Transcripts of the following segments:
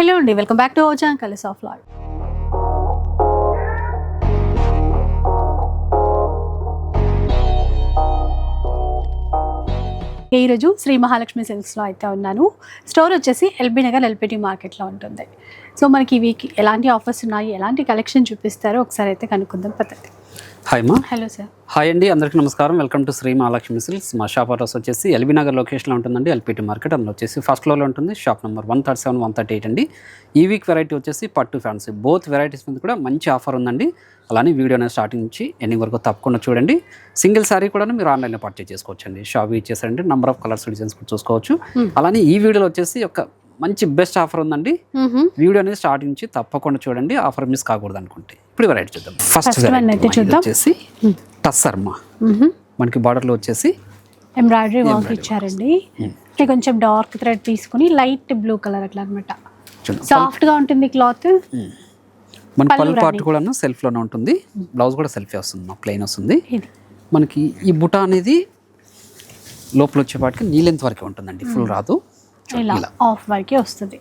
Hello అండి welcome back to ఓజాన్ కలిస్ ఆఫ్ లాడ్ ఈరోజు శ్రీ మహాలక్ష్మి సిల్క్స్లో అయితే ఉన్నాను. స్టోర్ వచ్చేసి ఎల్బీ నగర్ ఎల్పిటి మార్కెట్లో ఉంటుంది. సో మనకి ఈ వీక్ ఎలాంటి ఆఫర్స్ ఉన్నాయి ఎలాంటి కలెక్షన్ చూపిస్తారో ఒకసారి అయితే కనుక్కుందాం పద్ధతి హాయ్ మా హలో సార్ హాయ్ అండి అందరికీ నమస్కారం. Welcome to Sri Mahalakshmi silks మా షాప్ అడ్రస్ వచ్చేసి ఎల్బీ నగర్ లొకేషన్లో ఉంటుందండి. LPT market. అందులో వచ్చేసి ఫస్ట్ ఫ్లోర్లో ఉంటుంది. Shop number one thirty seven one thirty eight అండి. ఈ వీక్ వెరైటీ వచ్చేసి పట్టు ఫ్యాన్సీ బోత్ వెరైటీస్ మీద కూడా మంచి ఆఫర్ ఉందండి. అలానే వీడియో అనేది స్టార్టింగ్ నుంచి ఎండింగ్ వరకు తప్పకుండా చూడండి. సింగిల్ శారీ కూడా మీరు ఆన్లైన్లో పర్చేస్ చేసుకోవచ్చు అండి షాప్ ఇచ్చేసారండి నెంబర్ ఆఫ్ కలర్స్ డిజైన్స్ కూడా చూసుకోవచ్చు. అలానే ఈ వీడియోలో వచ్చేసి ఒక మంచి బెస్ట్ ఆఫర్ ఉందండి. వీడియో అనేది స్టార్టింగ్ నుంచి తప్పకుండా చూడండి. ఆఫర్ మిస్ కాకూడదు అనుకుంటే. ఇప్పుడు వెరైటీ చూద్దాం. ఫస్ట్ చూద్దాం. వచ్చేసి టస్సర్మా. మనకి బార్డర్లో వచ్చేసి ఎంబ్రాయిడరీ వర్క్ ఇచ్చారండి. ఇది కొంచెం డార్క్ థ్రెడ్ తీసుకుని లైట్ బ్లూ కలర్ అట్లా అనమాట. సాఫ్ట్గా ఉంటుంది క్లాత్ మన పళ్ళు పళ్ళు పార్ట్. కూడా సెల్ఫ్లోనే ఉంటుంది. బ్లౌజ్ కూడా సెల్ఫీ వస్తుంది. ప్లెయిన్ వస్తుంది. మనకి ఈ బుట్ట అనేది లోపల వచ్చేపాటికి నీలెంత్ వరకే ఉంటుందండి. ఫుల్ రాదు. ఇలా ఆఫ్ వరకే వస్తుంది.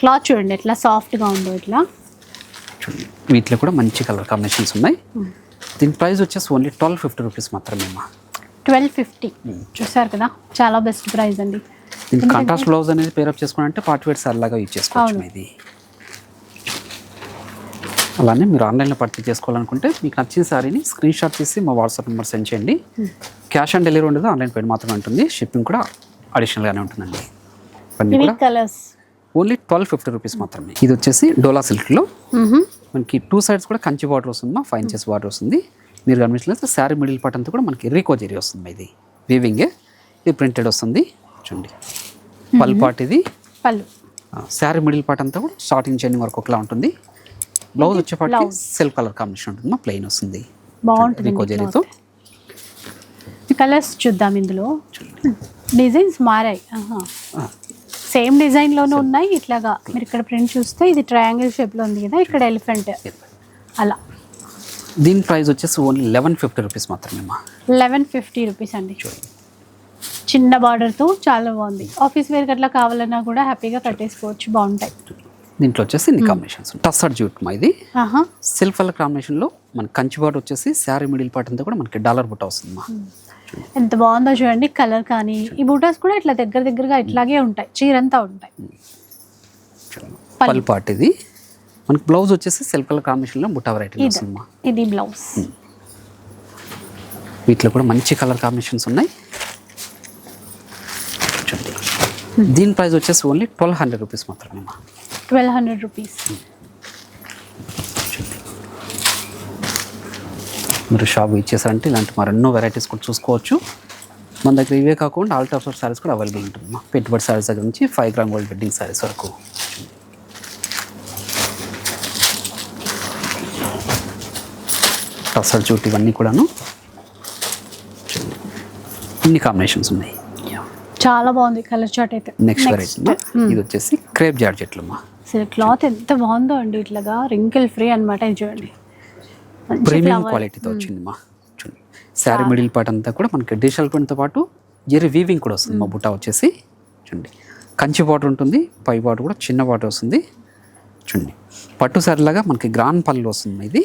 క్లాత్ చూడండి ఎట్లా సాఫ్ట్గా ఉందో ఇట్లా. చూడండి వీటిలో కూడా మంచి కలర్ కాంబినేషన్స్ ఉన్నాయి. దీని ప్రైస్ వచ్చేసి ఓన్లీ ట్వెల్వ్ ఫిఫ్టీ రూపీస్ మాత్రమే అమ్మా. ట్వెల్వ్ ఫిఫ్టీ చూసారు కదా? చాలా బెస్ట్ ప్రైస్ అండి. దీనికి కాంట్రాస్ట్ బ్లౌజ్ అనేది పేరప్ చేసుకుని అంటే పార్టీ వేర్ సార్ లాగా యూజ్ చేసుకోవచ్చు. ఇది అలానే మీరు ఆన్లైన్లో పర్చేస్ చేసుకోవాలనుకుంటే మీకు నచ్చిన సారీని స్క్రీన్ షాట్ తీసి మా వాట్సాప్ నెంబర్ సెండ్ చేయండి. క్యాష్ ఆన్ డెలివరీ ఉండదు ఆన్లైన్ పేమెంట్ మాత్రమే ఉంటుంది. షిప్పింగ్ కూడా అడిషనల్గానే ఉంటుందండి. Colours. Only twelve fifty rupees మాత్రమే. ఇది వచ్చేసి డోలా సిల్క్లో. మనకి టూ సైడ్స్ కూడా కంచి బార్డర్ వస్తుంది మా ఫైవ్ ఇంచెస్ బార్డర్ వస్తుంది. మీరు గమనించలేదు శారీ మిడిల్ పార్ట్ అంతా కూడా మనకి రీకో జరీ వస్తుంది ఇది. వీవింగే ఇది ప్రింటెడ్ వస్తుంది. చూడండి. పల్ పార్ట్ ఇది. పళ్ళు. శారీ మిడిల్ పార్ట్ అంతా కూడా స్టార్టింగ్ చేయని వరకు ఒకలా ఉంటుంది. బ్లౌజ్ వచ్చేపాటికి. సెల్ఫ్ కలర్ కాంబినేషన్ ఉంటుంది మా ప్లెయిన్ వస్తుంది. బాగుంటుంది రీకో జరీతో. కలర్స్ చూద్దాం ఇందులో. డిజైన్స్ మారాయి. సేమ్ డిజైన్లోనే ఉన్నాయి. ఇట్లాగా మీరు ఇక్కడ ప్రింట్ చూస్తే ఇది ట్రయాంగిల్ షేప్లో ఉంది కదా ఇక్కడ ఎలిఫెంట్ అలా. దీని ప్రైస్ వచ్చేసి ఓన్లీ లెవెన్ ఫిఫ్టీ రూపీస్ మాత్రమే లెవెన్ ఫిఫ్టీ రూపీస్ అండి. చిన్న border తో చాలా బాగుంది. ఆఫీస్ వేర్ అట్లా కావాలన్నా కూడా హ్యాపీగా కట్టేసుకోవచ్చు బాగుంటాయి. దీంట్లో వచ్చేసి ఇన్ని కాంబినేషన్స్ టస్సర్ జూట్ మా ఇది. ఆహా. సెల్ఫ్ కలర్ కాంబినేషన్లో మన కంచి బార్డర్ వచ్చేసి శారీ మిడిల్ పార్ట్ అంతా కూడా మనకి డాలర్ బుట్ట వస్తుంది మా ఎంత బాగుందో చూడండి కలర్ కానీ ఈ బూటాస్ కూడా ఇట్లా దగ్గర దగ్గరగా ఇట్లాగే ఉంటాయి చీరంతా ఉంటాయి. పల్ పార్ట్ ఇది. మనకి బ్లౌజ్ వచ్చేసి సెల్ఫ్ కలర్ కాంబినేషన్లో బుట్ట వెరైటీ ఇది బ్లౌజ్ వీటిలో కూడా మంచి కలర్ కాంబినేషన్స్ ఉన్నాయి. దీని ప్రైస్ వచ్చేసి ఓన్లీ ట్వెల్వ్ హండ్రెడ్ రూపీస్ మాత్రమే ట్వెల్వ్ హండ్రెడ్ రూపీస్ మీరు షాప్ ఇచ్చేసారంటే ఇలాంటి మరెన్నో వెరైటీస్ కూడా చూసుకోవచ్చు. మన దగ్గర ఇవే కాకుండా ఆల్ టైప్స్ ఆఫ్ సారీస్ కూడా అవైలబుల్ ఉంటుంది. మా పెట్టుబడి సారీస్ దగ్గర నుంచి five gram gold wedding sarees వరకు. టసర్ జూట్ ఇవన్నీ కూడాను. ఇన్ని కాంబినేషన్స్ ఉన్నాయి. చాలా బాగుంది కలర్ చార్ట్ అయితే. నెక్స్ట్ వెరైటీ ఇది వచ్చేసి క్రేప్ జార్జెట్లు మా అసలు క్లాత్ ఎంత బాగుందో అండి ఇట్లాగా రింకిల్ ఫ్రీ అన్నమాట ఇది చూడండి. ప్రీమియం. క్వాలిటీతో వచ్చింది మా చూడండి. శారీ మిడిల్ పార్ట్ అంతా కూడా మనకి డిజిటల్ ప్రింట్తో పాటు జెరీ వీవింగ్ కూడా వస్తుంది మా బుట్ట వచ్చేసి. చూడండి. కంచి బాటర్ ఉంటుంది పై బాటర్ కూడా చిన్న బాటర్ వస్తుంది. చూడండి. పట్టు సారీలాగా మనకి గ్రాన్ పళ్ళు వస్తుంది ఇది.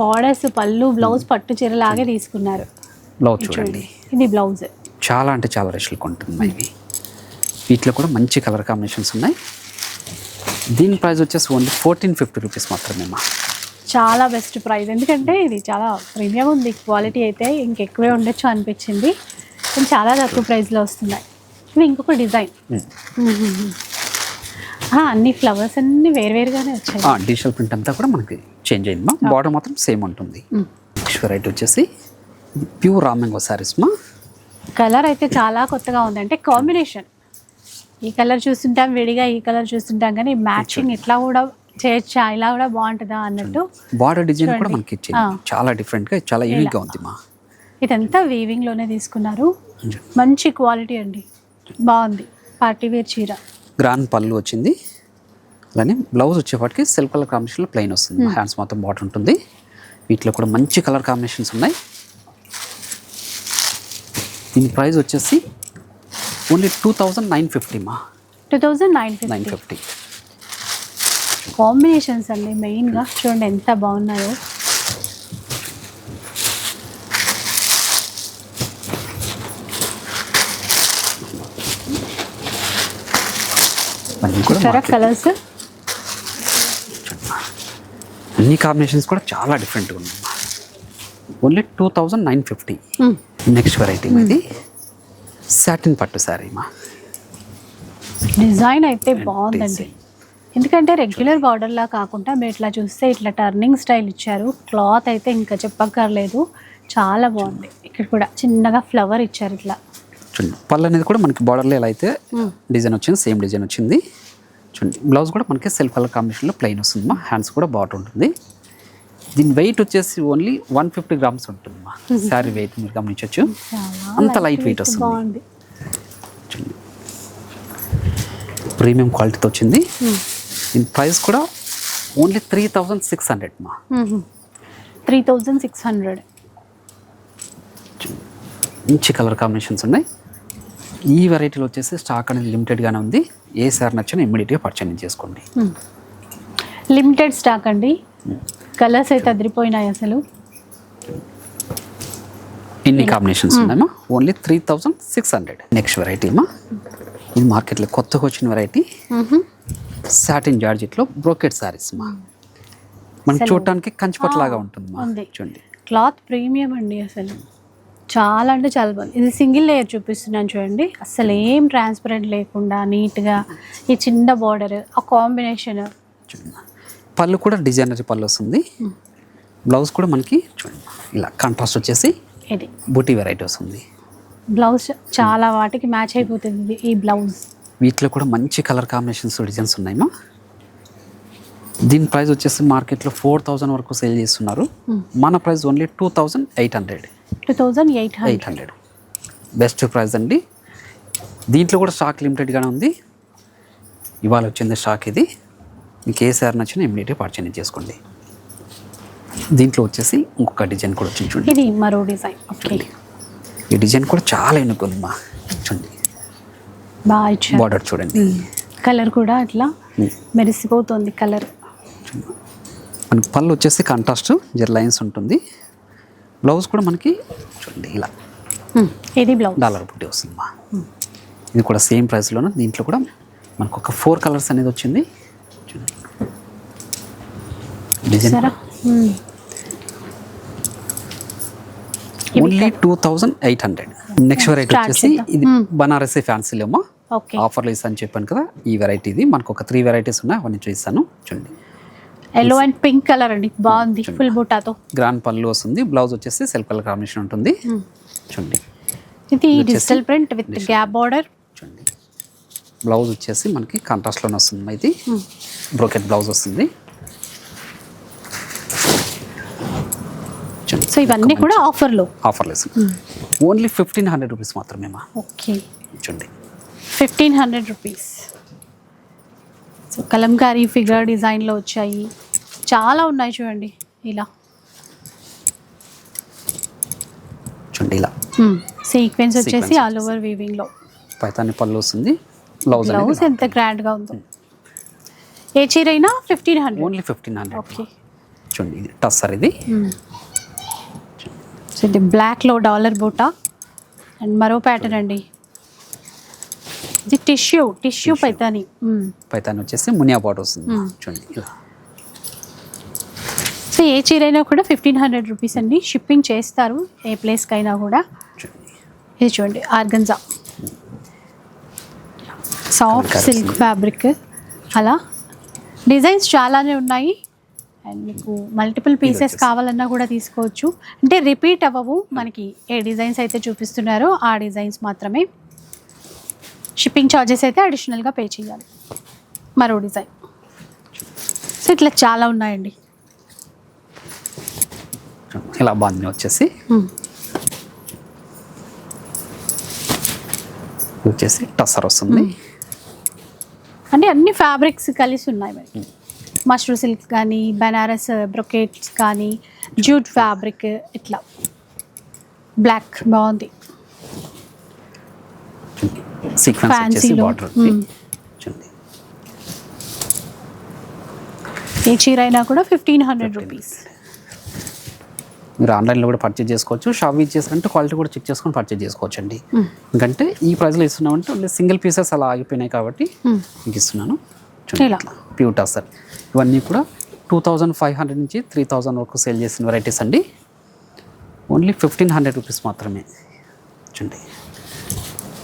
బార్డర్స్ పళ్ళు బ్లౌజ్ పట్టు చీరలాగే తీసుకున్నారు. బ్లౌజ్ చూడండి. ఇది బ్లౌజ్ చాలా అంటే చాలా రష్లు ఉంటుంది మా ఇవి. వీటిలో కూడా మంచి కలర్ కాంబినేషన్స్ ఉన్నాయి. దీని ప్రైస్ వచ్చేసి ఓన్లీ ఫోర్టీన్ ఫిఫ్టీ రూపీస్ మాత్రమే మా చాలా బెస్ట్ ప్రైస్ ఎందుకంటే ఇది చాలా ప్రీమియం ఉంది. క్వాలిటీ అయితే ఇంకెక్కువే ఉండొచ్చు అనిపించింది. కానీ చాలా తక్కువ ప్రైస్లో వస్తున్నాయి. ఇది ఇంకొక డిజైన్ అన్ని ఫ్లవర్స్ అన్ని వేరువేరుగానే వచ్చాయి. డిజిటల్ ప్రింట్ అంతా కూడా మనకి చేంజ్ అయింది. మా బార్డర్ మాత్రం సేమ్ ఉంటుంది. నెక్స్ట్ వెరైటీ వచ్చేసి ప్యూర్ రామెంగో సారీస్ మా. కలర్ అయితే చాలా కొత్తగా ఉంది. అంటే కాంబినేషన్ ఈ కలర్ చూస్తుంటాం విడిగా ఈ కలర్ చూస్తుంటాం కానీ మ్యాచింగ్ ఇట్లా కూడా చేయొచ్చా ఇలా కూడా బాగుంటుందా అన్నట్టు బార్డర్ డిజైన్ కూడా. మనకి ఇచ్చింది. చాలా డిఫరెంట్గా చాలా యూనిక్గా ఉంది మా. ఇదంతా వీవింగ్లోనే తీసుకున్నారు. మంచి క్వాలిటీ అండి. బాగుంది. పార్టీ వేర్ చీర. గ్రాండ్ పళ్ళు వచ్చింది. అలానే బ్లౌజ్ వచ్చేపాటికి సెల్ఫ్ కలర్ కాంబినేషన్లో ప్లెయిన్ వస్తుంది. హ్యాండ్స్ మొత్తం బాటర్ ఉంటుంది. వీటిలో కూడా మంచి కలర్ కాంబినేషన్స్ ఉన్నాయి. దీని ప్రైస్ వచ్చేసి only two thousand nine fifty మా. Two thousand nine nine fifty combinations అండి మెయిన్గా చూడండి ఎంత బాగున్నాయో. చూసారా. కలర్స్? అన్ని కాంబినేషన్స్ కూడా చాలా డిఫరెంట్గా ఉన్నాయి. Only two thousand nine fifty. Next variety ఇది సాటిన్ పట్టు శారీ మా. డిజైన్ అయితే బాగుందండి. ఎందుకంటే రెగ్యులర్ బార్డర్ లా కాకుండా మీరు ఇట్లా చూస్తే ఇట్లా టర్నింగ్ స్టైల్ ఇచ్చారు. క్లాత్ అయితే ఇంకా చెప్పక్కర్లేదు. చాలా బాగుంది. ఇక్కడ కూడా చిన్నగా ఫ్లవర్ ఇచ్చారు ఇట్లా. చూడండి పళ్ళు అనేది కూడా మనకి బార్డర్లో ఎలా అయితే డిజైన్ వచ్చింది సేమ్ డిజైన్ వచ్చింది. చూడండి బ్లౌజ్ కూడా మనకి సెల్ఫ్ కలర్ కాంబినేషన్లో ప్లెయిన్ వస్తుంది మా హ్యాండ్స్ కూడా బాటర్ ఉంటుంది. దీని వెయిట్ వచ్చేసి ఓన్లీ వన్ ఫిఫ్టీ గ్రామ్స్ ఉంటుంది మా శారీ వెయిట్ మీరు గమనించవచ్చు. అంత లైట్ వెయిట్ వస్తుంది. ప్రీమియం క్వాలిటీతో వచ్చింది. దీని ప్రైస్ కూడా only three thousand six hundred మా త్రీ థౌజండ్ సిక్స్ హండ్రెడ్ మంచి కలర్ కాంబినేషన్స్ ఉన్నాయి. ఈ వెరైటీలో వచ్చేసి స్టాక్ అనేది లిమిటెడ్గానే ఉంది. ఏ సార్ నచ్చినా ఇమ్మీడియట్గా పర్చేజ్ చేసుకోండి. లిమిటెడ్ స్టాక్ అండి. కలర్స్ అయితే అదిరిపోయినాయి అసలు. ఇన్ని కాంబినేషన్స్ ఉన్నాయమ్మా only three thousand six hundred next variety అమ్మా ఇది మార్కెట్లో కొత్తగా వచ్చిన వెరైటీ సాటిన్ జార్జెట్లో బ్రోకెట్ సారీస్ మా. మనకి అసలు- చూడటానికి కంచిపట్ లాగా ఉంటుంది మా. చూడండి. క్లాత్ ప్రీమియం అండి అసలు. చాలా అంటే చాలా బాగుంది. ఇది సింగిల్ లేయర్ చూపిస్తున్నాను చూడండి. అసలు ఏం ట్రాన్స్పరెంట్ లేకుండా నీట్గా ఈ చిన్న బార్డర్ ఆ కాంబినేషన్ పళ్ళు కూడా డిజైనర్ పళ్ళు వస్తుంది. బ్లౌజ్ కూడా మనకి చూడండి. ఇలా కాంట్రాస్ట్ వచ్చేసి ఇది. బూటీ వెరైటీ వస్తుంది. బ్లౌజ్ చాలా వాటికి మ్యాచ్ అయిపోతుంది ఈ బ్లౌజ్ వీటిలో కూడా మంచి కలర్ కాంబినేషన్స్ డిజైన్స్ ఉన్నాయమ్మా దీని ప్రైస్ వచ్చేసి మార్కెట్లో ఫోర్ థౌజండ్ వరకు సేల్ చేస్తున్నారు. మన price only two thousand eight hundred. Two thousand eight eight hundred. Best price అండి. దీంట్లో కూడా స్టాక్ లిమిటెడ్గానే ఉంది. ఇవాళ వచ్చింది స్టాక్ ఇది. మీకు ఏ సార్ నచ్చినా ఇమీడియట్గా పర్చేజ్ చేసుకోండి. దీంట్లో వచ్చేసి ఇంకొక డిజైన్ కూడా వచ్చింది చూడండి. ఇది మరో డిజైన్. ఈ డిజైన్ కూడా చాలా ఎన్నుకుంది మా. చూడండి. బాగా బార్డర్ చూడండి. కలర్ కూడా అట్లా. మెరిసిపోతుంది కలర్ మనకి పళ్ళు వచ్చేసి కాంట్రాస్ట్ జర్ లైన్స్ ఉంటుంది. బ్లౌజ్ కూడా మనకి చూడండి ఇలా. ఇది బ్లౌజ్ డాలర్ బుట్టి వస్తుంది మా ఇది కూడా సేమ్ ప్రైస్లోనే దీంట్లో కూడా మనకు ఒక ఫోర్ కలర్స్ అనేది వచ్చింది. Design only two thousand eight hundred next variety వచ్చేసి. ఇది బనారసి ఫ్యాన్సీలేమో ఆఫర్లు ఇస్తాను చెప్పాను కదా ఈ వెరైటీ ఇది మనకు ఒక త్రీ వెరైటీస్ ఉన్నాయి అవన్నీ చూపిస్తాను. చూడండి. ఎల్లో అండ్ పింక్ కలర్ అండి. బాగుంది ఫుల్ బుట్టాతో గ్రాండ్ పళ్ళు వస్తుంది బ్లౌజ్ వచ్చేసి సెల్ఫ్ కలర్ కాంబినేషన్ ఉంటుంది. చూడండి. ఇది digital print with gap border చూడండి. బ్లౌజ్ వచ్చేసి మనకి కాంట్రాస్ట్లోనే వస్తుంది ఇది. బ్రోకెట్ బ్లౌజ్ వస్తుంది. సో ఇవన్నీ కూడా ఆఫర్లో offer less only fifteen hundred rupees మాత్రమే మా. ఓకే చూడండి. Fifteen hundred rupees. So Kalamkari figure డిజైన్లో వచ్చాయి. చాలా ఉన్నాయి చూడండి ఇలా. చూడండి ఇలా. సీక్వెన్స్ వచ్చేసి ఆల్ ఓవర్ వీవింగ్లో పైతాని పళ్ళు వస్తుంది బ్లౌజ్ బ్లౌజ్ ఎంత గ్రాండ్గా ఉందో. ఏ చీర అయినా fifteen hundred. Only fifteen hundred okay చూడండి ఇది టస్సర్ ఇది. సో ఇది బ్లాక్లో డాలర్ బూటా. అండ్ మరో ప్యాటర్న్ అండి. ఇది టిష్యూ టిష్యూ పైతాని. పైతాని వచ్చేసి మునియా బాట్ వస్తుంది. చూడండి ఇలా. సో ఏ చీర అయినా కూడా ఫిఫ్టీన్ హండ్రెడ్ రూపీస్ అండి. షిప్పింగ్ చేస్తారు ఏ ప్లేస్కి అయినా కూడా ఇది చూడండి ఆర్గన్జా. Soft silk. ఫ్యాబ్రిక్ అలా. డిజైన్స్ చాలానే ఉన్నాయి. అండ్ మీకు మల్టిపుల్ పీసెస్ కావాలన్నా కూడా తీసుకోవచ్చు. అంటే రిపీట్ అవ్వవు. మనకి ఏ డిజైన్స్ అయితే చూపిస్తున్నారో ఆ డిజైన్స్ మాత్రమే. షిప్పింగ్ ఛార్జెస్ అయితే అడిషనల్గా పే చేయాలి. మరో డిజైన్. సో ఇట్లా చాలా ఉన్నాయండి. ఇలా బాగుంది వచ్చేసి వచ్చేసి టస్సర్ వస్తుంది. అంటే అన్ని ఫ్యాబ్రిక్స్ కలిసి ఉన్నాయి మరి. మష్రూ సిల్క్ కానీ బనారస్ బ్రొకెట్స్ కానీ జూట్ ఫ్యాబ్రిక్ ఇట్లా. బ్లాక్ బాగుంది. సీక్వెన్స్ వచ్చేసి. Border Hmm. చూడండి ఏ చీర అయినా కూడా ఫిఫ్టీన్ హండ్రెడ్ రూపీస్ మీరు ఆన్లైన్లో కూడా పర్చేజ్ చేసుకోవచ్చు. షాప్ చేసారంటే క్వాలిటీ కూడా చెక్ చేసుకొని పర్చేజ్ చేసుకోవచ్చు అండి ఎందుకంటే ఈ ప్రైస్లో ఇస్తున్నామంటే ఓన్లీ సింగిల్ పీసెస్ అలా ఆగిపోయినాయి కాబట్టి మీకు ఇస్తున్నాను. ప్యూటా సార్. ఇవన్నీ కూడా టూ థౌజండ్ ఫైవ్ హండ్రెడ్ నుంచి త్రీ థౌజండ్ వరకు సేల్ చేసిన వెరైటీస్ అండి. ఓన్లీ ఫిఫ్టీన్ హండ్రెడ్ రూపీస్ మాత్రమే. చూడండి.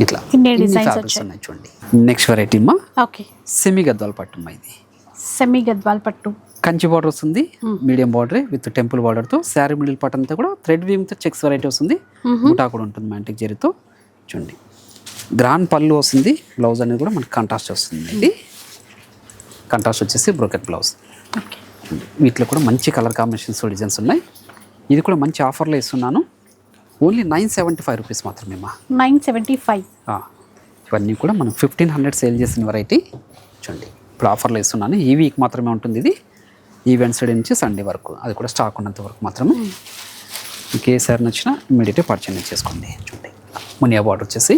ఇట్లా. ఉన్నాయి చూడండి. నెక్స్ట్ వెరైటీ మా ఓకే. సెమీ గద్వాల పట్టుమా ఇది. సెమీ గద్వాల్ పట్టు. కంచి బార్డర్ వస్తుంది మీడియం బార్డర్ విత్ టెంపుల్ బార్డర్తో శారీ మిడిల్ పార్ట్ అంతా కూడా థ్రెడ్ వీవింగ్తో చెక్స్ వెరైటీ వస్తుంది. బుటా కూడా ఉంటుంది మ్యాంటిక్ జరీతో చూడండి. గ్రాండ్ పళ్ళు వస్తుంది బ్లౌజ్ అనేది కూడా మనకి కంట్రాస్ట్ వస్తుంది ఇది. కంట్రాస్ట్ వచ్చేసి బ్రోకెట్ బ్లౌజ్. వీటిలో కూడా మంచి కలర్ కాంబినేషన్స్ డిజైన్స్ ఉన్నాయి. ఇది కూడా మంచి ఆఫర్లో ఇస్తున్నాను. Only nine seventy five rupees మాత్రమే మా నైన్ సెవెంటీ ఫైవ్. ఇవన్నీ కూడా మనం ఫిఫ్టీన్ హండ్రెడ్ సేల్ చేసిన వెరైటీ చూడండి. ఇప్పుడు ఆఫర్లో ఇస్తున్నాను. ఈ వీక్ మాత్రమే ఉంటుంది ఇది. ఈ వెన్స్డే నుంచి సండే వరకు. అది కూడా స్టాక్ ఉన్నంత వరకు మాత్రమే. ఏ సారి నచ్చినా ఇమీడియట్గా పర్చేజ్ చేసుకోండి. చూడండి. మునియా బార్డర్ వచ్చేసి.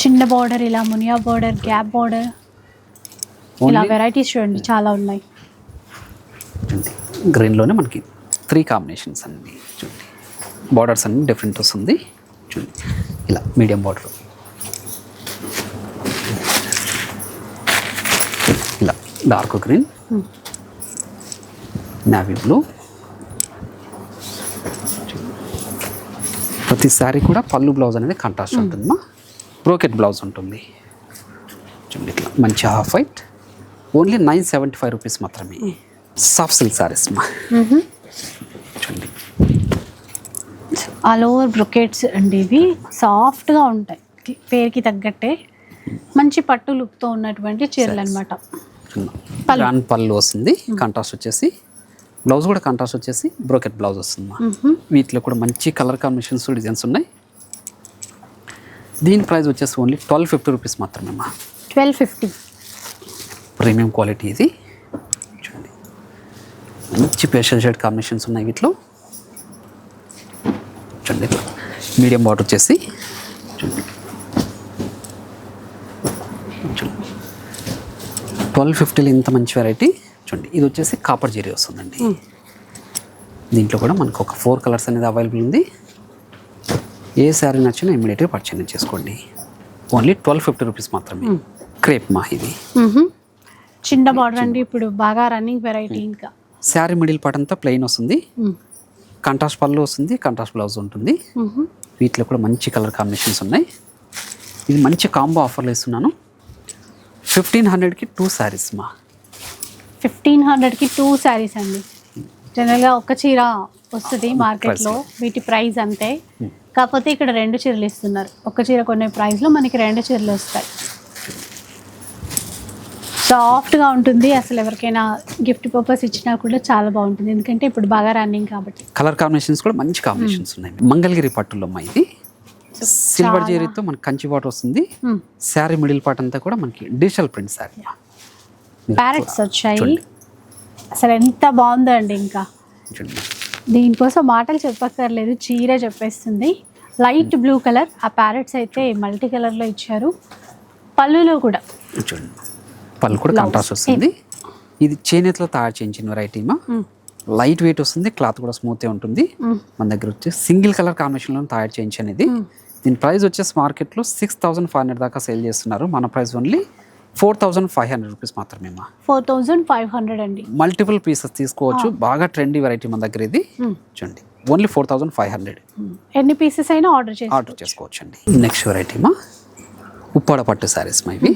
చిన్న బార్డర్ ఇలా మునియా బార్డర్ గ్యాప్ బార్డర్ ఇలా వెరైటీస్ చూడండి చాలా ఉన్నాయి. చూడండి. గ్రీన్లోనే మనకి త్రీ కాంబినేషన్స్ అన్ని చూడండి. బార్డర్స్ అన్ని డిఫరెంట్ వస్తుంది. చూడండి. ఇలా మీడియం బార్డర్ ఇలా డార్క్ గ్రీన్ నావీ బ్లూ ప్రతి శారీ కూడా పళ్ళు బ్లౌజ్ అనేది కంట్రాస్ట్ ఉంటుందమ్మా. బ్రోకెట్ బ్లౌజ్ ఉంటుంది. చూడండి ఇట్లా. మంచి half white only nine seventy five rupees మాత్రమే సాఫ్ట్ సిల్క్ సారీస్ మా చూడండి. ఆల్ ఓవర్ బ్రొకెట్స్ అండి ఇవి సాఫ్ట్గా ఉంటాయి. పేరుకి తగ్గట్టే మంచి పట్టు లుక్తో ఉన్నటువంటి చీరలు అనమాట పళ్ళు. గ్రాండ్ పళ్ళు వస్తుంది. కాంట్రాస్ట్ వచ్చేసి బ్లౌజ్ కూడా కాంట్రాస్ట్ వచ్చేసి బ్రోకెట్ బ్లౌజ్ వస్తుంది వీటిలో కూడా మంచి కలర్ కాంబినేషన్స్ డిజైన్స్ ఉన్నాయి. దీని ప్రైస్ వచ్చేసి ఓన్లీ ట్వెల్వ్ ఫిఫ్టీ రూపీస్ మాత్రమే మా ట్వెల్వ్ ఫిఫ్టీ ప్రీమియం క్వాలిటీ ఇది. చూడండి. మంచి పేషల్ షేడ్ కాంబినేషన్స్ ఉన్నాయి వీటిలో. చూడండి. మీడియం బాటర్ వచ్చేసి ట్వెల్వ్ ఫిఫ్టీలో ఇంత మంచి వెరైటీ చూడండి ఇది వచ్చేసి కాపర్ జెరీ వస్తుందండి. దీంట్లో కూడా మనకు ఒక ఫోర్ కలర్స్ అనేది అవైలబుల్ ఉంది. ఏ శారీ నచ్చినా ఇమీడియట్గా పర్చేజ్ చేసుకోండి. ఓన్లీ ట్వెల్వ్ ఫిఫ్టీ రూపీస్ మాత్రమే. క్రేప్ మా ఇది. చిన్న బార్డర్ అండి ఇప్పుడు బాగా రన్నింగ్ వెరైటీ ఇంకా. శారీ మిడిల్ పార్ట్ అంతా ప్లెయిన్ వస్తుంది. కంట్రాస్ట్ పళ్ళు వస్తుంది కంట్రాస్ట్ బ్లౌజ్ ఉంటుంది. వీటిలో కూడా మంచి కలర్ కాంబినేషన్స్ ఉన్నాయి. ఇది మంచి కాంబో ఆఫర్లో ఇస్తున్నాను ఫిఫ్టీన్ హండ్రెడ్కి టూ శారీస్ మా. ఫిఫ్టీన్ హండ్రెడ్కి టూ శారీస్ అండి. జనరల్గా ఒక చీర వస్తుంది మార్కెట్లో వీటి ప్రైస్ అంతే. కాకపోతే ఇక్కడ రెండు చీరలు ఇస్తున్నారు. ఒక చీర కొనే ప్రైస్లో మనకి రెండు చీరలు వస్తాయి. సాఫ్ట్గా ఉంటుంది. అసలు ఎవరికైనా గిఫ్ట్ పర్పస్ ఇచ్చినా కూడా చాలా బాగుంటుంది. ఎందుకంటే ఇప్పుడు బాగా రన్నింగ్ కాబట్టి. కలర్ కాంబినేషన్స్ కూడా మంచి కాంబినేషన్స్ ఉన్నాయి. మంగళగిరి పట్టులో అమ్మా ఇది. సిల్వర్ జరీతో మనకి కంచి బాటర్ వస్తుంది. శారీ మిడిల్ పార్ట్ అంతా కూడా మనకి డిజిటల్ ప్రింట్ శారీ. ప్యారెట్స్ వచ్చాయి. అసలు ఎంత బాగుందో అండి ఇంకా దీనికోసం మాటలు చెప్పక్కర్లేదు. చీర చెప్పేస్తుంది. లైట్ బ్లూ కలర్ ఆ ప్యారెట్స్ అయితే మల్టీ కలర్లో ఇచ్చారు. పళ్ళులో కూడా. చూడండి. పళ్ళు కూడా కాంట్రాస్ట్ వస్తుంది. ఇది చేనేతలో తయారు చేయించిన వెరైటీ మా. లైట్ వెయిట్ వస్తుంది క్లాత్ కూడా స్మూత్ ఉంటుంది. మ్మ్. మన దగ్గర వచ్చి సింగిల్ కలర్ కాంబినేషన్లో తయారు చేయించాను ఇది దీని ప్రైస్ వచ్చేసి మార్కెట్లో సిక్స్ థౌసండ్ ఫైవ్ హండ్రెడ్ దాకా సేల్ చేస్తున్నారు. మన price only four thousand five hundred rupees మాత్రమే ఫోర్ థౌజండ్ ఫైవ్ హండ్రెడ్ అండి. మల్టిపుల్ పీసెస్ తీసుకోవచ్చు. బాగా ట్రెండీ వెరైటీ మన దగ్గర ఇది. చూడండి. Only four thousand five hundred ఎన్ని పీసెస్ అయినా ఆర్డర్ ఆర్డర్ చేసుకోవచ్చు. అండి నెక్స్ట్ వెరైటీ మా. ఉప్పాడ పట్టు శారీస్ మా ఇవి.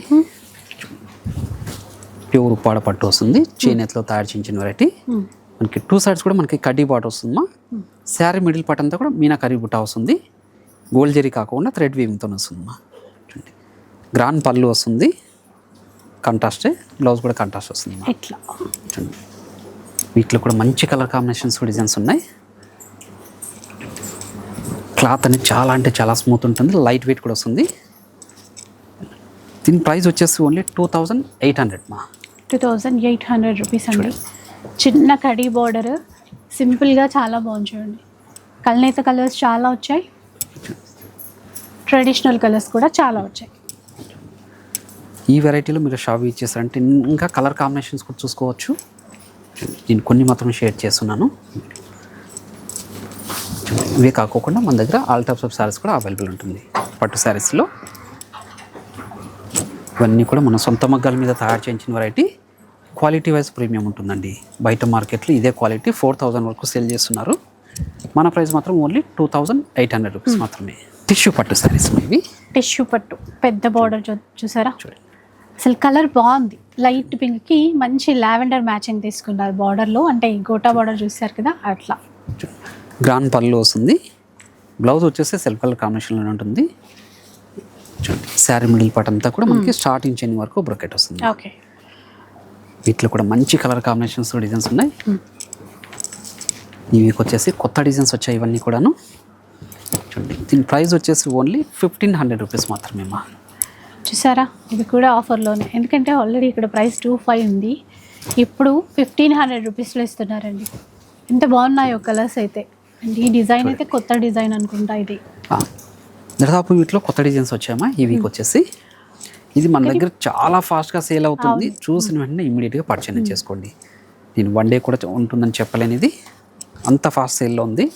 ప్యూర్ ఉప్పాడ పట్టు వస్తుంది. చేనేతలో తయారు చేయించిన వెరైటీ. మ్మ్. మనకి టూ సైడ్స్ కూడా మనకి కడ్డీ బాట్ వస్తుంది మా శారీ మిడిల్ పార్ట్ అంతా కూడా మీనా కర్రీ బుట్ట వస్తుంది. గోల్డ్ జరీ కాకుండా థ్రెడ్ వీవింగ్తో వస్తుంది మా చూడండి. గ్రాండ్ పళ్ళు వస్తుంది. కంట్రాస్టే బ్లౌజ్ కూడా కంట్రాస్ట్ వస్తుంది ఇట్లా చూడండి. వీటిలో కూడా మంచి కలర్ కాంబినేషన్స్ డిజైన్స్ ఉన్నాయి. క్లాత్ అనేది చాలా అంటే చాలా స్మూత్ ఉంటుంది. లైట్ వెయిట్ కూడా వస్తుంది. దీని ప్రైస్ వచ్చేసి only two thousand eight hundred మా. Two thousand eight hundred rupees అండి. చిన్న కడీ బార్డర్ సింపుల్గా చాలా బాగుంది చూడండి కల్నేత కలర్స్ చాలా వచ్చాయి. ట్రెడిషనల్ కలర్స్ కూడా చాలా వచ్చాయి. ఈ వెరైటీలో మీరు షాప్ ఇచ్చేసారంటే ఇంకా కలర్ కాంబినేషన్స్ కూడా చూసుకోవచ్చు. నేను కొన్ని మాత్రం షేర్ చేస్తున్నాను. ఇవే కాకోకుండా మన దగ్గర ఆల్ టైప్స్ ఆఫ్ శారీస్ కూడా అవైలబుల్ ఉంటుంది. పట్టు శారీస్లో ఇవన్నీ కూడా మన సొంత మగ్గాల మీద తయారు చేయించిన వెరైటీ. క్వాలిటీ వైజ్ ప్రీమియం ఉంటుందండి. బయట మార్కెట్లో ఇదే క్వాలిటీ ఫోర్ థౌజండ్ వరకు సేల్ చేస్తున్నారు. మన ప్రైస్ మాత్రం only two thousand eight hundred rupees మాత్రమే. టిష్యూ పట్టు శారీస్ ఇవి. టిష్యూ పట్టు. పెద్ద బార్డర్ చూసారా? చూడండి. అసలు కలర్ బాగుంది. లైట్ పింక్కి మంచి లావెండర్ మ్యాచింగ్ తీసుకున్నారు బార్డర్లో అంటే గోటా బార్డర్ చూసారు కదా అట్లా. గ్రాండ్ పళ్ళు వస్తుంది. బ్లౌజ్ వచ్చేసి సెల్ఫ్ కలర్ కాంబినేషన్లో ఉంటుంది. చూడండి. శారీ మిడిల్ పార్ట్ అంతా కూడా మనకి స్టార్టింగ్ చేయని వరకు బ్రొకెట్ వస్తుంది. ఓకే వీటిలో కూడా మంచి కలర్ కాంబినేషన్స్ డిజైన్స్ ఉన్నాయి. ఇవి వచ్చేసి కొత్త డిజైన్స్ వచ్చాయి ఇవన్నీ కూడాను. చూడండి దీని ప్రైస్ వచ్చేసి ఓన్లీ ఫిఫ్టీన్ హండ్రెడ్ రూపీస్ మాత్రమే మా చూసారా? ఇది కూడా ఆఫర్లోనే. ఎందుకంటే ఆల్రెడీ ఇక్కడ ప్రైస్ టూ ఫైవ్ ఉంది. ఇప్పుడు ఫిఫ్టీన్ హండ్రెడ్ రూపీస్లో ఇస్తున్నారండి. ఎంత బాగున్నాయో కలర్స్ అయితే. అండ్ ఈ డిజైన్ అయితే కొత్త డిజైన్ అనుకుంటా ఇది. దాదాపు వీటిలో కొత్త డిజైన్స్ వచ్చాయమ్మా. ఈ వీక్ వచ్చేసి ఇది మన దగ్గర చాలా ఫాస్ట్గా సేల్ అవుతుంది. చూసిన వెంటనే ఇమీడియట్గా పర్చేజ్ చేసుకోండి. నేను వన్ డే కూడా ఉంటుందని చెప్పలేని ఇది అంత ఫాస్ట్ సేల్లో ఉంది.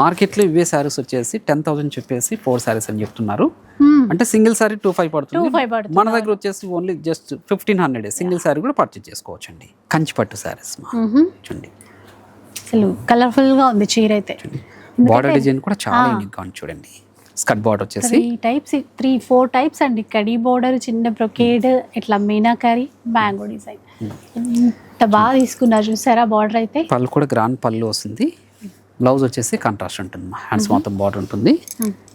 మార్కెట్లో ఇవే శారీస్ వచ్చేసి టెన్ థౌసండ్ చెప్పేసి ఫోర్ శారీస్ అని చెప్తున్నారు. అంటే సింగిల్ శారీ టూ ఫైవ్ పడుతుంది. 2,500 పడుతుంది. మన దగ్గర వచ్చేసి only just fifteen hundred single sari కూడా పర్చేజ్ చేసుకోవచ్చు అండి కంచి పట్టు శారీస్. చూడండి. అసలు కలర్ఫుల్గా ఉంది చీర అయితే. బార్డర్ డిజైన్ కూడా చాలా యూనిక్గా ఉంది చూడండి. స్కర్ట్ బార్డర్ వచ్చేసి. టైప్స్ త్రీ ఫోర్ టైప్స్ అండి. కడీ బోర్డర్ చిన్న బ్రొకేడ్ ఇట్లా మీనాకరీ మ్యాంగో డిజైన్ ఎంత బాగా తీసుకున్నారు చూసారా బార్డర్ అయితే? పళ్ళు కూడా గ్రాండ్ పళ్ళు వస్తుంది. బ్లౌజ్ వచ్చేసి కాంట్రాస్ట్ ఉంటుంది. హ్యాండ్స్ మొత్తం బార్డర్ ఉంటుంది.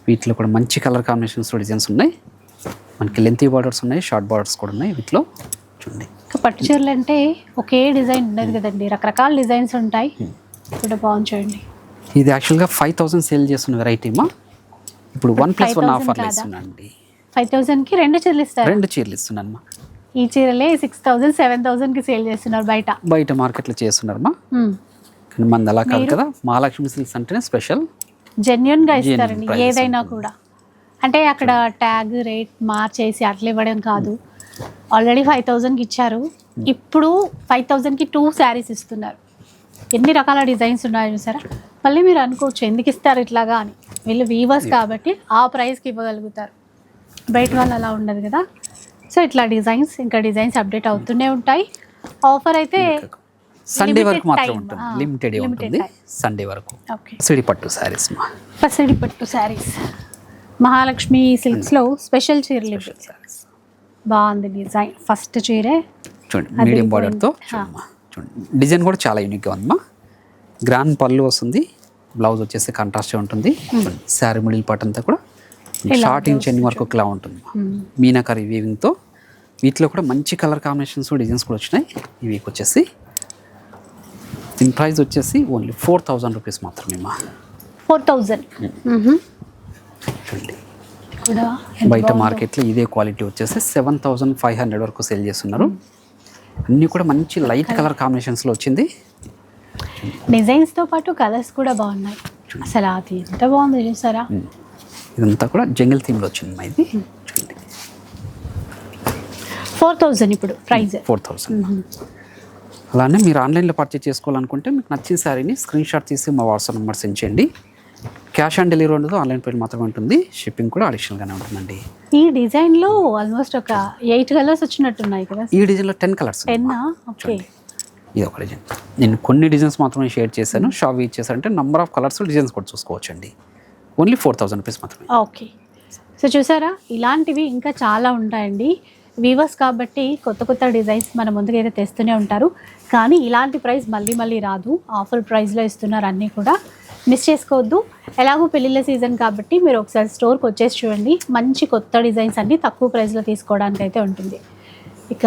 వీటిలో కూడా మంచి కలర్ కాంబినేషన్స్ డిజైన్స్ ఉన్నాయి. మనకి లెంతీ బార్డర్స్ ఉన్నాయి షార్ట్ బార్డర్స్ కూడా ఉన్నాయి వీటిలో. చూడండి. ఇంకా పట్టు చీరలు అంటే ఒకే డిజైన్ ఉండదు కదండి. రకరకాల డిజైన్స్ ఉంటాయి. కూడా బాగుంది చూడండి. ఇది యాక్చువల్గా ఫైవ్ థౌసండ్ సేల్ చేస్తున్న వెరైటీమా ఇప్పుడు వన్ ప్లస్ వన్ 5,000 ఆఫర్లో కాదా? ఇస్తున్నానండి ఫైవ్ థౌజండ్కి రెండు చీరలు ఇస్తారు రెండు చీరలు ఇస్తున్నానమ్మా ఈ చీరలే సిక్స్ థౌజండ్ సెవెన్ థౌజండ్కి సేల్ చేస్తున్నారు బయట. బయట మార్కెట్లో చేస్తున్నారమ్మా. మ్మ్. కానీ మనది అలా కాదు కదా. మహాలక్ష్మి సిల్క్స్ అంటేనే స్పెషల్ జెన్యున్గా ఇస్తారండి ఏదైనా కూడా. అంటే అక్కడ ట్యాగ్ రేట్ మార్చేసి అట్లా ఇవ్వడం కాదు. ఆల్రెడీ ఫైవ్ థౌజండ్కి ఇచ్చారు. ఇప్పుడు ఫైవ్ థౌజండ్కి టూ శారీస్ ఇస్తున్నారు. ఎన్ని రకాల డిజైన్స్ ఉన్నాయో చూసారా? మళ్ళీ మీరు అనుకోవచ్చు ఎందుకు ఇస్తారు ఇట్లాగా అని. వీళ్ళు వీవర్స్ కాబట్టి ఆ ప్రైస్కి ఇవ్వగలుగుతారు. బయట వాళ్ళు అలా ఉండదు కదా. సో ఇట్లా డిజైన్స్ ఇంకా డిజైన్స్ అప్డేట్ అవుతూనే ఉంటాయి. ఆఫర్ అయితే సండే వరకు మాత్రం. ఉంటుంది. లిమిటెడ్ limited ఉంటుంది. సండే వరకు. ఓకే సిడి పట్టు శారీస్ మా పసిడి పట్టు శారీస్ మహాలక్ష్మి సిల్క్స్లో స్పెషల్ చీరలు ఇవి శారీస్ బాగుంది డిజైన్ ఫస్ట్ చీరే. చూడండి మీడియం బార్డర్తో. చూడమ్మా చూడండి డిజైన్ కూడా చాలా యూనిక్గా ఉందమ్మా గ్రాండ్ పళ్ళు వస్తుంది. బ్లౌజ్ వచ్చేసి కాంట్రాస్ట్ ఉంటుంది. శారీ మిడిల్ పార్ట్ అంతా కూడా షార్ట్ ఇంచ్ ఎన్ని వరకు ఇలా ఉంటుంది. మీనాకరీ వీవింగ్తో వీటిలో కూడా మంచి కలర్ కాంబినేషన్స్ డిజైన్స్ కూడా వచ్చినాయి. ఈ వీక్ వచ్చేసి దీని ప్రైస్ వచ్చేసి ఓన్లీ ఫోర్ థౌజండ్ రూపీస్ మాత్రమే మా. ఫోర్ థౌజండ్ చూడండి. బయట మార్కెట్లో ఇదే క్వాలిటీ వచ్చేసి సెవెన్ థౌజండ్ ఫైవ్ హండ్రెడ్ వరకు సేల్ చేస్తున్నారు. అన్నీ కూడా మంచి లైట్ కలర్ కాంబినేషన్స్లో వచ్చింది. డిజైన్స్తో పాటు కలర్స్ కూడా బాగున్నాయి. అసలు అది ఎంత బాగుంది చూసారా? ఇదంతా కూడా జంగిల్ థీమ్లో వచ్చింది మా ఇది చూడండి ఫోర్ థౌజండ్ ఇప్పుడు ప్రైస్ ఫోర్ థౌసండ్ అలానే మీరు ఆన్లైన్లో పర్చేస్ చేసుకోవాలనుకుంటే మీకు నచ్చిన శారీని స్క్రీన్ షాట్ తీసి మా వాట్సాప్ నెంబర్ సెండ్ చేయండి. క్యాష్ ఆన్ డెలివరీ ఉండదు ఆన్లైన్ పేమెంట్ మాత్రమే ఉంటుంది. షిప్పింగ్ కూడా అడిషనల్గానే ఉంటుందండి. ఈ డిజైన్లో ఆల్మోస్ట్ ఒక ఎయిట్ కలర్స్ వచ్చినట్టున్నాయి కదా. ఈ డిజైన్లో టెన్ కలర్స్ పెన్నా ఓకే ఇది ఒక డిజైన్ నేను కొన్ని డిజైన్స్ మాత్రమే షేర్ చేశాను. షావి ఇచ్చేసారంటే నంబర్ ఆఫ్ కలర్స్ డిజైన్స్ కూడా చూసుకోవచ్చండి. ఓన్లీ ఫోర్ థౌసండ్ రూపీస్ మాత్రమే. ఓకే సో చూసారా? ఇలాంటివి ఇంకా చాలా ఉంటాయండి. వీవర్స్ కాబట్టి కొత్త కొత్త డిజైన్స్ మన ముందుకైతే తెస్తూనే ఉంటారు. కానీ ఇలాంటి ప్రైస్ మళ్ళీ మళ్ళీ రాదు. ఆఫర్ ప్రైస్లో ఇస్తున్నారు అన్నీ కూడా. మిస్ చేసుకోవద్దు. ఎలాగో పెళ్ళిళ్ళ సీజన్ కాబట్టి మీరు ఒకసారి స్టోర్కి వచ్చేసి చూడండి. మంచి కొత్త డిజైన్స్ అన్నీ తక్కువ ప్రైస్లో తీసుకోవడానికి అయితే ఉంటుంది. ఇక